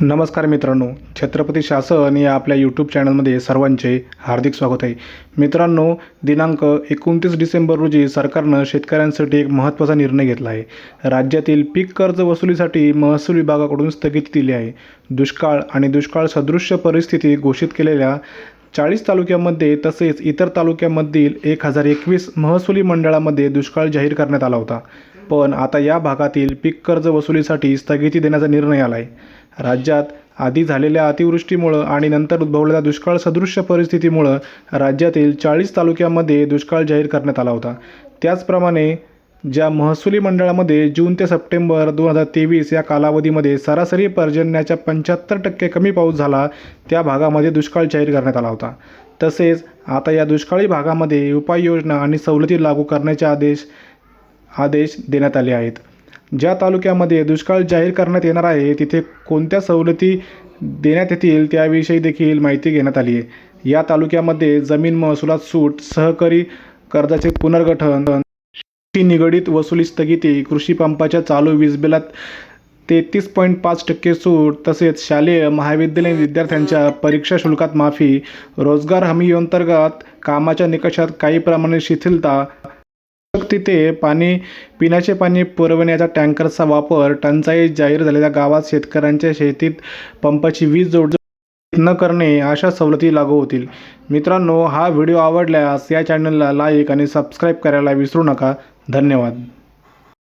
नमस्कार मित्रांनो छत्रपती शासन या आपल्या यूट्यूब चॅनलमध्ये सर्वांचे हार्दिक स्वागत आहे. मित्रांनो दिनांक एकोणतीस डिसेंबर रोजी सरकारनं शेतकऱ्यांसाठी एक महत्त्वाचा निर्णय घेतला आहे. राज्यातील पीक कर्ज वसुलीसाठी महसूल विभागाकडून स्थगिती दिली आहे. दुष्काळ आणि दुष्काळ सदृश्य परिस्थिती घोषित केलेल्या चाळीस तालुक्यामध्ये तसेच इतर तालुक्यामधील एक हजार एकवीस महसुली मंडळामध्ये दुष्काळ जाहीर करण्यात आला होता. पण आता या भागातील पीक कर्ज वसुलीसाठी स्थगिती देण्याचा निर्णय आला आहे राज्यात आधी झालेल्या अतिवृष्टीमुळं आणि नंतर उद्भवलेल्या दुष्काळ सदृश्य परिस्थितीमुळं राज्यातील चाळीस तालुक्यामध्ये दुष्काळ जाहीर करण्यात आला होता. त्याचप्रमाणे ज्या महसुली मंडळामध्ये जून ते सप्टेंबर दोन हजार तेवीस या कालावधीमध्ये सरासरी पर्जन्याच्या पंच्याहत्तर टक्के कमी पाऊस झाला त्या भागामध्ये दुष्काळ जाहीर करण्यात आला होता. तसेच आता या दुष्काळी भागामध्ये उपाययोजना आणि सवलती लागू करण्याचे आदेश आदेश देण्यात आले आहेत. ज्या तालुक्यामध्ये दुष्काळ जाहीर करण्यात येणार आहे तिथे कोणत्या सवलती देण्यात येतील त्याविषयी देखील माहिती घेण्यात आली आहे. या तालुक्यामध्ये जमीन महसुलात सूट सहकारी कर्जाचे पुनर्गठन ती निगडीत वसुली स्थगिती. कृषी पंपाच्या चालू वीज बिलात तेहतीस पॉईंट पाच टक्के सूट. तसेच शालेय महाविद्यालयीन विद्यार्थ्यांच्या परीक्षा शुल्कात माफी. रोजगार हमी अंतर्गत कामाच्या निकषात काही प्रमाणे शिथिलता. तिथे पाणी पिण्याचे पाणी पुरवण्याच्या टँकरचा वापर. टंचाई जाहीर झालेल्या गावात शेतकऱ्यांच्या शेतीत पंपाची वीज जोड न करणे अशा सवलती लागू होतील. मित्रांनो हा व्हिडिओ आवडल्यास या चॅनलला लाईक आणि सबस्क्राईब करायला विसरू नका. धन्यवाद.